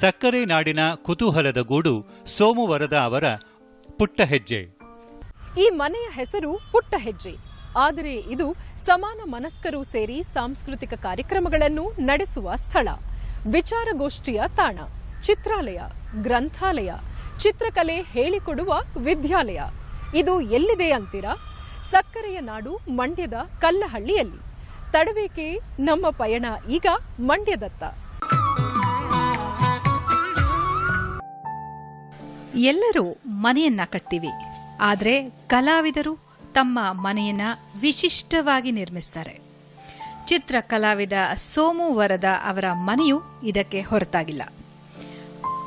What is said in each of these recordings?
ಸಕ್ಕರೆ ನಾಡಿನ ಕುತೂಹಲದ ಗೂಡು ಸೋಮುವರದ ಅವರ ಪುಟ್ಟ ಹೆಜ್ಜೆ ಈ ಮನೆಯ ಹೆಸರು ಪುಟ್ಟ ಹೆಜ್ಜೆ ಆದರೆ ಇದು ಸಮಾನ ಮನಸ್ಕರು ಸೇರಿ ಸಾಂಸ್ಕೃತಿಕ ಕಾರ್ಯಕ್ರಮಗಳನ್ನು ನಡೆಸುವ ಸ್ಥಳ. ವಿಚಾರಗೋಷ್ಠಿಯ ತಾಣ, ಚಿತ್ರಾಲಯ, ಗ್ರಂಥಾಲಯ, ಚಿತ್ರಕಲೆ ಹೇಳಿಕೊಡುವ ವಿದ್ಯಾಲಯ. ಇದು ಎಲ್ಲಿದೆ ಅಂತೀರಾ? ಸಕ್ಕರೆಯ ನಾಡು ಮಂಡ್ಯದ ಕಲ್ಲಹಳ್ಳಿಯಲ್ಲಿ. ತಡವೇಕೆ ನಮ್ಮ ಪಯಣ ಈಗ ಮಂಡ್ಯದತ್ತ? ಎಲ್ಲರೂ ಮನೆಯನ್ನ ಕಟ್ತೀವಿ. ಆದರೆ ಕಲಾವಿದರು ತಮ್ಮ ಮನೆಯನ್ನ ವಿಶಿಷ್ಟವಾಗಿ ನಿರ್ಮಿಸ್ತಾರೆ. ಚಿತ್ರ ಕಲಾವಿದ ಸೋಮು ವರದ ಅವರ ಮನೆಯು ಇದಕ್ಕೆ ಹೊರತಾಗಿಲ್ಲ.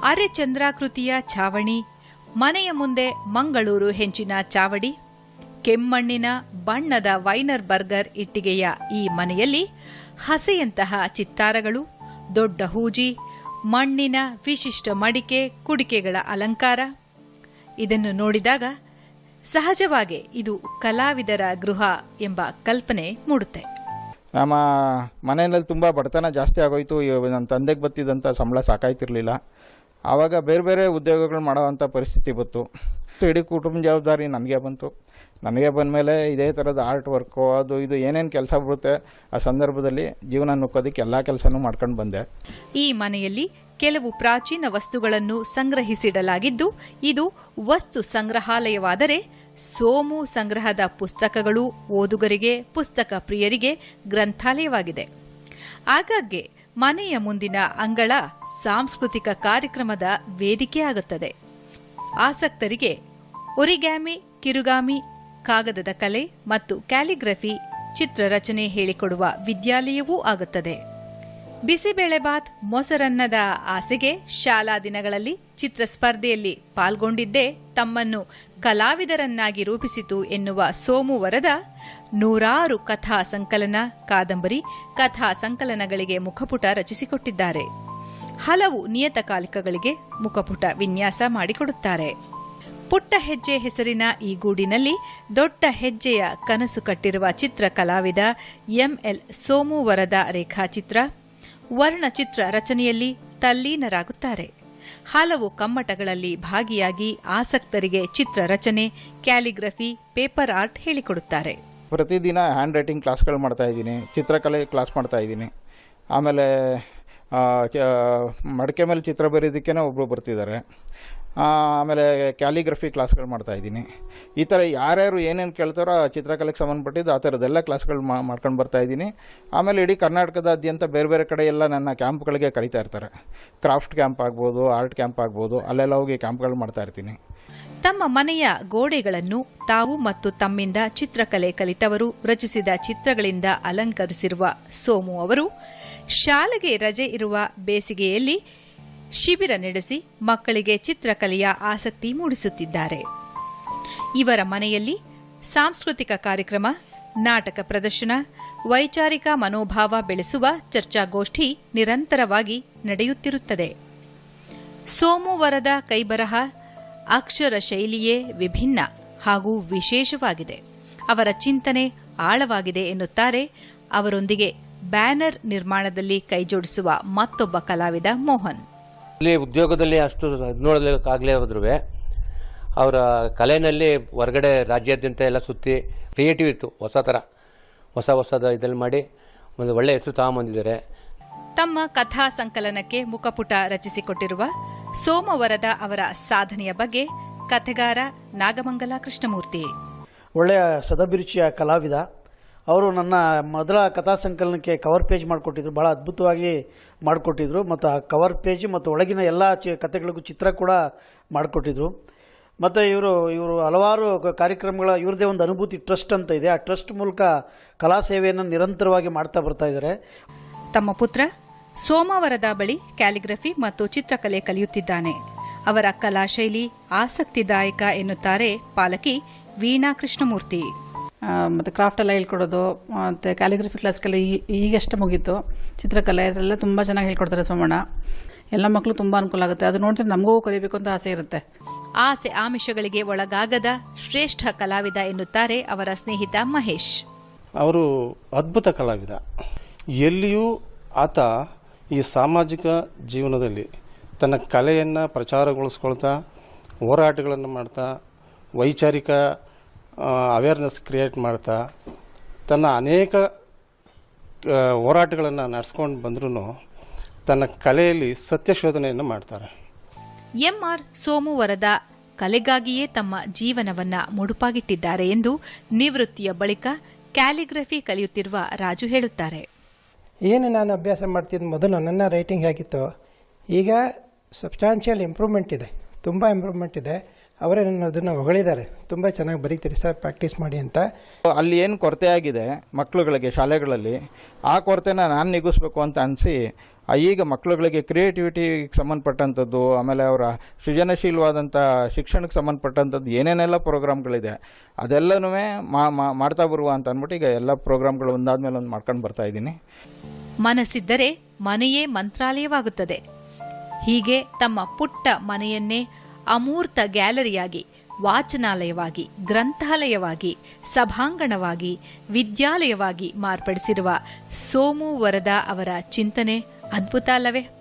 ಅರೆ ಚಂದ್ರಾಕೃತಿಯ ಛಾವಣಿ ಮನೆಯ ಮುಂದೆ ಮಂಗಳೂರು ಹೆಂಚಿನ ಚಾವಡಿ, ಕೆಮ್ಮಣ್ಣಿನ ಬಣ್ಣದ ವೈನರ್ ಬರ್ಗರ್ ಇಟ್ಟಿಗೆಯ ಈ ಮನೆಯಲ್ಲಿ ಹಸೆಯಂತಹ ಚಿತ್ತಾರಗಳು, ದೊಡ್ಡ ಹೂಜಿ ಮಣ್ಣಿನ ವಿಶಿಷ್ಟ ಮಡಿಕೆ, ಕುಡಿಕೆಗಳ ಅಲಂಕಾರ. ಇದನ್ನು ನೋಡಿದಾಗ ಸಹಜವಾಗಿ ಇದು ಕಲಾವಿದರ ಗೃಹ ಎಂಬ ಕಲ್ಪನೆ ಮೂಡುತ್ತೆ. ನಮ್ಮ ಮನೆಯಲ್ಲಿ ತುಂಬ ಬಡತನ ಜಾಸ್ತಿ ಆಗೋಯ್ತು. ನನ್ನ ತಂದೆಗೆ ಬತ್ತಿದಂಥ ಸಂಬಳ ಸಾಕಾಯ್ತಿರ್ಲಿಲ್ಲ. ಆವಾಗ ಬೇರೆ ಬೇರೆ ಉದ್ಯೋಗಗಳು ಮಾಡೋವಂಥ ಪರಿಸ್ಥಿತಿ ಬಂತು. ಇಡೀ ಕುಟುಂಬ ಜವಾಬ್ದಾರಿ ನನಗೆ ಬಂತು. ನನಗೆ ಬಂದಮೇಲೆ ಇದೇ ಥರದ ಆರ್ಟ್ ವರ್ಕು ಅದು ಇದು ಏನೇನು ಕೆಲಸ ಬರುತ್ತೆ ಆ ಸಂದರ್ಭದಲ್ಲಿ ಜೀವನ ನುಕ್ಕೋದಕ್ಕೆ ಎಲ್ಲ ಕೆಲಸನೂ ಮಾಡ್ಕೊಂಡು ಬಂದೆ. ಈ ಮನೆಯಲ್ಲಿ ಕೆಲವು ಪ್ರಾಚೀನ ವಸ್ತುಗಳನ್ನು ಸಂಗ್ರಹಿಸಿಡಲಾಗಿದ್ದು, ಇದು ವಸ್ತು ಸಂಗ್ರಹಾಲಯವಾದರೆ ಸೋಮು ಸಂಗ್ರಹದ ಪುಸ್ತಕಗಳು ಓದುಗರಿಗೆ, ಪುಸ್ತಕ ಪ್ರಿಯರಿಗೆ ಗ್ರಂಥಾಲಯವಾಗಿದೆ. ಆಗಾಗ್ಗೆ ಮನೆಯ ಮುಂದಿನ ಅಂಗಳ ಸಾಂಸ್ಕೃತಿಕ ಕಾರ್ಯಕ್ರಮದ ವೇದಿಕೆಯಾಗುತ್ತದೆ ಆಸಕ್ತರಿಗೆ ಒರಿಗ್ಯಾಮಿ, ಕಿರುಗಾಮಿ ಕಾಗದದ ಕಲೆ ಮತ್ತು ಕ್ಯಾಲಿಗ್ರಫಿ ಚಿತ್ರರಚನೆ ಹೇಳಿಕೊಡುವ ವಿದ್ಯಾಲಯವೂ ಆಗುತ್ತದೆ. ಬಿಸಿಬೇಳೆಬಾತ್ ಮೊಸರನ್ನದ ಆಸೆಗೆ ಶಾಲಾ ದಿನಗಳಲ್ಲಿ ಚಿತ್ರ ಸ್ಪರ್ಧೆಯಲ್ಲಿ ಪಾಲ್ಗೊಂಡಿದ್ದೇ ತಮ್ಮನ್ನು ಕಲಾವಿದರನ್ನಾಗಿ ರೂಪಿಸಿತು ಎನ್ನುವ ಸೋಮು ವರದ ನೂರಾರು ಕಥಾ ಸಂಕಲನ ಕಾದಂಬರಿ ಕಥಾ ಸಂಕಲನಗಳಿಗೆ ಮುಖಪುಟ ರಚಿಸಿಕೊಟ್ಟಿದ್ದಾರೆ. ಹಲವು ನಿಯತಕಾಲಿಕಗಳಿಗೆ ಮುಖಪುಟ ವಿನ್ಯಾಸ ಮಾಡಿಕೊಡುತ್ತಾರೆ. ಪುಟ್ಟ ಹೆಜ್ಜೆ ಹೆಸರಿನ ಈ ಗೂಡಿನಲ್ಲಿ ದೊಡ್ಡ ಹೆಜ್ಜೆಯ ಕನಸು ಕಟ್ಟಿರುವ ಚಿತ್ರ ಕಲಾವಿದ ಎಂಎಲ್ ಸೋಮುವರದ ರೇಖಾಚಿತ್ರ, ವರ್ಣಚಿತ್ರ ರಚನೆಯಲ್ಲಿ ತಲ್ಲೀನರಾಗುತ್ತಾರೆ. ಹಲವು ಕಮ್ಮಟಗಳಲ್ಲಿ ಭಾಗಿಯಾಗಿ ಆಸಕ್ತರಿಗೆ ಚಿತ್ರ ರಚನೆ, ಕ್ಯಾಲಿಗ್ರಫಿ, ಪೇಪರ್ ಆರ್ಟ್ ಹೇಳಿಕೊಡುತ್ತಾರೆ. ಪ್ರತಿದಿನ ಹ್ಯಾಂಡ್ ರೈಟಿಂಗ್ ಕ್ಲಾಸ್ಗಳು ಮಾಡ್ತಾ ಇದ್ದೀನಿ, ಚಿತ್ರಕಲೆ ಕ್ಲಾಸ್ ಮಾಡ್ತಾ ಇದ್ದೀನಿ. ಆಮೇಲೆ ಮಡಕೆ ಮೇಲೆ ಚಿತ್ರ ಬರೆಯೋದಕ್ಕೇ ಒಬ್ಬರು ಬರ್ತಿದ್ದಾರೆ. ಆಮೇಲೆ ಕ್ಯಾಲಿಗ್ರಫಿ ಕ್ಲಾಸ್ಗಳು ಮಾಡ್ತಾ ಇದ್ದೀನಿ. ಈ ಥರ ಯಾರ್ಯಾರು ಏನೇನು ಕೇಳ್ತಾರೋ ಆ ಚಿತ್ರಕಲೆಗೆ ಸಂಬಂಧಪಟ್ಟಿದ್ದು ಆ ಥರದ್ದೆಲ್ಲ ಕ್ಲಾಸ್ಗಳು ಮಾಡ್ಕೊಂಡು ಬರ್ತಾ ಇದ್ದೀನಿ. ಆಮೇಲೆ ಇಡೀ ಕರ್ನಾಟಕದಾದ್ಯಂತ ಬೇರೆ ಬೇರೆ ಕಡೆ ಎಲ್ಲ ನನ್ನ ಕ್ಯಾಂಪ್ಗಳಿಗೆ ಕರೀತಾ ಇರ್ತಾರೆ. ಕ್ರಾಫ್ಟ್ ಕ್ಯಾಂಪ್ ಆಗ್ಬೋದು, ಆರ್ಟ್ ಕ್ಯಾಂಪ್ ಆಗ್ಬೋದು, ಅಲ್ಲೆಲ್ಲ ಹೋಗಿ ಕ್ಯಾಂಪ್ಗಳು ಮಾಡ್ತಾ ಇರ್ತೀನಿ. ತಮ್ಮ ಮನೆಯ ಗೋಡೆಗಳನ್ನು ತಾವು ಮತ್ತು ತಮ್ಮಿಂದ ಚಿತ್ರಕಲೆ ಕಲಿತವರು ರಚಿಸಿದ ಚಿತ್ರಗಳಿಂದ ಅಲಂಕರಿಸಿರುವ ಸೋಮು ಅವರು ಶಾಲೆಗೆ ರಜೆ ಇರುವ ಬೇಸಿಗೆಯಲ್ಲಿ ಶಿಬಿರ ನಡೆಸಿ ಮಕ್ಕಳಿಗೆ ಚಿತ್ರಕಲೆಯ ಆಸಕ್ತಿ ಮೂಡಿಸುತ್ತಿದ್ದಾರೆ. ಇವರ ಮನೆಯಲ್ಲಿ ಸಾಂಸ್ಕೃತಿಕ ಕಾರ್ಯಕ್ರಮ, ನಾಟಕ ಪ್ರದರ್ಶನ, ವೈಚಾರಿಕ ಮನೋಭಾವ ಬೆಳೆಸುವ ಚರ್ಚಾಗೋಷ್ಠಿ ನಿರಂತರವಾಗಿ ನಡೆಯುತ್ತಿರುತ್ತದೆ. ಸೋಮುವರದ ಕೈಬರಹ ಅಕ್ಷರ ಶೈಲಿಯೇ ವಿಭಿನ್ನ ಹಾಗೂ ವಿಶೇಷವಾಗಿದೆ. ಅವರ ಚಿಂತನೆ ಆಳವಾಗಿದೆ ಎನ್ನುತ್ತಾರೆ ಅವರೊಂದಿಗೆ ಬ್ಯಾನರ್ ನಿರ್ಮಾಣದಲ್ಲಿ ಕೈಜೋಡಿಸುವ ಮತ್ತೊಬ್ಬ ಕಲಾವಿದ ಮೋಹನ್. ಇಲ್ಲಿ ಉದ್ಯೋಗದಲ್ಲಿ ಅಷ್ಟು ನೋಡಲಿಕ್ಕಾಗಲೇ ಹೋದ್ರು ಅವರ ಕಲೆಯಲ್ಲಿ ಹೊರಗಡೆ ರಾಜ್ಯಾದ್ಯಂತ ಎಲ್ಲ ಸುತ್ತಿ ಕ್ರಿಯೇಟಿವ್ ಇತ್ತು ಹೊಸ ಥರ ಹೊಸ ಹೊಸದ ಇದರಲ್ಲಿ ಮಾಡಿ ಒಂದು ಒಳ್ಳೆಯ ಹೆಸರು ತಗೊಂಬಂದಿದ್ದಾರೆ. ತಮ್ಮ ಕಥಾ ಸಂಕಲನಕ್ಕೆ ಮುಖಪುಟ ರಚಿಸಿಕೊಟ್ಟಿರುವ ಸೋಮವರದ ಅವರ ಸಾಧನೆಯ ಬಗ್ಗೆ ಕಥೆಗಾರ ನಾಗಮಂಗಲ ಕೃಷ್ಣಮೂರ್ತಿ. ಒಳ್ಳೆಯ ಸದಭಿರುಚಿಯ ಕಲಾವಿದ ಅವರು ನನ್ನ ಮೊದಲ ಕಥಾ ಸಂಕಲನಕ್ಕೆ ಕವರ್ ಪೇಜ್ ಮಾಡಿಕೊಟ್ಟಿದ್ರು. ಭಾಳ ಅದ್ಭುತವಾಗಿ ಮಾಡಿಕೊಟ್ಟಿದ್ರು. ಮತ್ತು ಆ ಕವರ್ ಪೇಜ್ ಮತ್ತು ಒಳಗಿನ ಎಲ್ಲ ಕಥೆಗಳಿಗೂ ಚಿತ್ರ ಕೂಡ ಮಾಡಿಕೊಟ್ಟಿದ್ರು. ಮತ್ತು ಇವರು ಇವರು ಹಲವಾರು ಕಾರ್ಯಕ್ರಮಗಳ ಇವ್ರದೇ ಒಂದು ಅನುಭೂತಿ ಟ್ರಸ್ಟ್ ಅಂತ ಇದೆ. ಆ ಟ್ರಸ್ಟ್ ಮೂಲಕ ಕಲಾ ಸೇವೆಯನ್ನು ನಿರಂತರವಾಗಿ ಮಾಡ್ತಾ ಬರ್ತಾ ಇದ್ದಾರೆ ತಮ್ಮ ಪುತ್ರ ಸೋಮವಾರದ ಬಳಿ ಕ್ಯಾಲಿಗ್ರಫಿ ಮತ್ತು ಚಿತ್ರಕಲೆ ಕಲಿಯುತ್ತಿದ್ದಾನೆ. ಅವರ ಕಲಾಶೈಲಿ ಆಸಕ್ತಿದಾಯಕ ಎನ್ನುತ್ತಾರೆ ಪಾಲಕಿ ವೀಣಾ ಕೃಷ್ಣಮೂರ್ತಿ. ಮತ್ತು ಕ್ರಾಫ್ಟ್ ಎಲ್ಲ ಹೇಳ್ಕೊಡೋದು ಮತ್ತು ಕ್ಯಾಲಿಗ್ರಫಿ ಕ್ಲಾಸ್ಗೆಲ್ಲ ಈ- ಈಗಷ್ಟೇ ಮುಗೀತು ಚಿತ್ರಕಲೆ ಅದರೆಲ್ಲ ತುಂಬ ಚೆನ್ನಾಗಿ ಹೇಳ್ಕೊಡ್ತಾರೆ ಸೋಮಣ್ಣ. ಎಲ್ಲ ಮಕ್ಕಳು ತುಂಬ ಅನುಕೂಲ ಆಗುತ್ತೆ. ಅದು ನೋಡಿದ್ರೆ ನಮಗೂ ಕಲಿಬೇಕು ಅಂತ ಆಸೆ ಇರುತ್ತೆ. ಆಸೆ ಆಮಿಷಗಳಿಗೆ ಒಳಗಾಗದ ಶ್ರೇಷ್ಠ ಕಲಾವಿದ ಎನ್ನುತ್ತಾರೆ ಅವರ ಸ್ನೇಹಿತ ಮಹೇಶ್. ಅವರು ಅದ್ಭುತ ಕಲಾವಿದ. ಎಲ್ಲಿಯೂ ಆತ ಈ ಸಾಮಾಜಿಕ ಜೀವನದಲ್ಲಿ ತನ್ನ ಕಲೆಯನ್ನು ಪ್ರಚಾರಗೊಳಿಸ್ಕೊಳ್ತಾ ಹೋರಾಟಗಳನ್ನು ಮಾಡ್ತಾ ವೈಚಾರಿಕ ಅವೇರ್ನೆಸ್ ಕ್ರಿಯೇಟ್ ಮಾಡ್ತಾ ತನ್ನ ಅನೇಕ ಹೋರಾಟಗಳನ್ನು ನಡೆಸ್ಕೊಂಡು ಬಂದ್ರೂ ತನ್ನ ಕಲೆಯಲ್ಲಿ ಸತ್ಯಶೋಧನೆಯನ್ನು ಮಾಡ್ತಾರೆ. ಎಂಆರ್ ಸೋಮುವರದ ಕಲೆಗಾಗಿಯೇ ತಮ್ಮ ಜೀವನವನ್ನ ಮುಡುಪಾಗಿಟ್ಟಿದ್ದಾರೆ ಎಂದು ನಿವೃತ್ತಿಯ ಬಳಿಕ ಕ್ಯಾಲಿಗ್ರಫಿ ಕಲಿಯುತ್ತಿರುವ ರಾಜು ಹೇಳುತ್ತಾರೆ. ಏನು ನಾನು ಅಭ್ಯಾಸ ಮಾಡ್ತಿದ್ದ ಮೊದಲು ನನ್ನ ರೈಟಿಂಗ್ ಹೇಗಿತ್ತು ಈಗ ಸಬ್ಸ್ಟಾನ್ಷಿಯಲ್ ಇಂಪ್ರೂವ್ಮೆಂಟ್ ಇದೆ ತುಂಬ ಇಂಪ್ರೂವ್ಮೆಂಟ್ ಇದೆ. ಅವರೇ ನನ್ನ ಅದನ್ನು ಹೊಗಳಿದ್ದಾರೆ. ತುಂಬ ಚೆನ್ನಾಗಿ ಬರೀತೀರಿ ಸರ್ ಪ್ರಾಕ್ಟೀಸ್ ಮಾಡಿ ಅಂತ. ಅಲ್ಲಿ ಏನು ಕೊರತೆ ಆಗಿದೆ ಮಕ್ಕಳುಗಳಿಗೆ ಶಾಲೆಗಳಲ್ಲಿ ಆ ಕೊರತೆನ ನಾನು ನಿಗಿಸ್ಬೇಕು ಅಂತ ಅನಿಸಿ ಈಗ ಮಕ್ಕಳುಗಳಿಗೆ ಕ್ರಿಯೇಟಿವಿಟಿಗೆ ಸಂಬಂಧಪಟ್ಟಂಥದ್ದು ಆಮೇಲೆ ಅವರ ಸೃಜನಶೀಲವಾದಂಥ ಶಿಕ್ಷಣಕ್ಕೆ ಸಂಬಂಧಪಟ್ಟಂಥದ್ದು ಏನೇನೆಲ್ಲ ಪ್ರೋಗ್ರಾಮ್ಗಳಿದೆ ಅದೆಲ್ಲನೂ ಮಾಡ್ತಾ ಬರುವ ಅಂತ ಅಂದ್ಬಿಟ್ಟು ಈಗ ಎಲ್ಲ ಪ್ರೋಗ್ರಾಮ್ಗಳು ಒಂದಾದ ಮೇಲೆ ಒಂದು ಮಾಡ್ಕೊಂಡು ಬರ್ತಾ ಇದ್ದೀನಿ. ಮನಸ್ಸಿದ್ದರೆ ಮನೆಯೇ ಮಂತ್ರಾಲಯವಾಗುತ್ತದೆ. ಹೀಗೆ ತಮ್ಮ ಪುಟ್ಟ ಮನೆಯನ್ನೇ ಅಮೂರ್ತ ಗ್ಯಾಲರಿಯಾಗಿ ವಾಚನಾಲಯವಾಗಿ ಗ್ರಂಥಾಲಯವಾಗಿ ಸಭಾಂಗಣವಾಗಿ ವಿದ್ಯಾಲಯವಾಗಿ ಮಾರ್ಪಡಿಸಿರುವ ಸೋಮು ವರದ ಅವರ ಚಿಂತನೆ ಅದ್ಭುತ ಅಲ್ಲವೇ?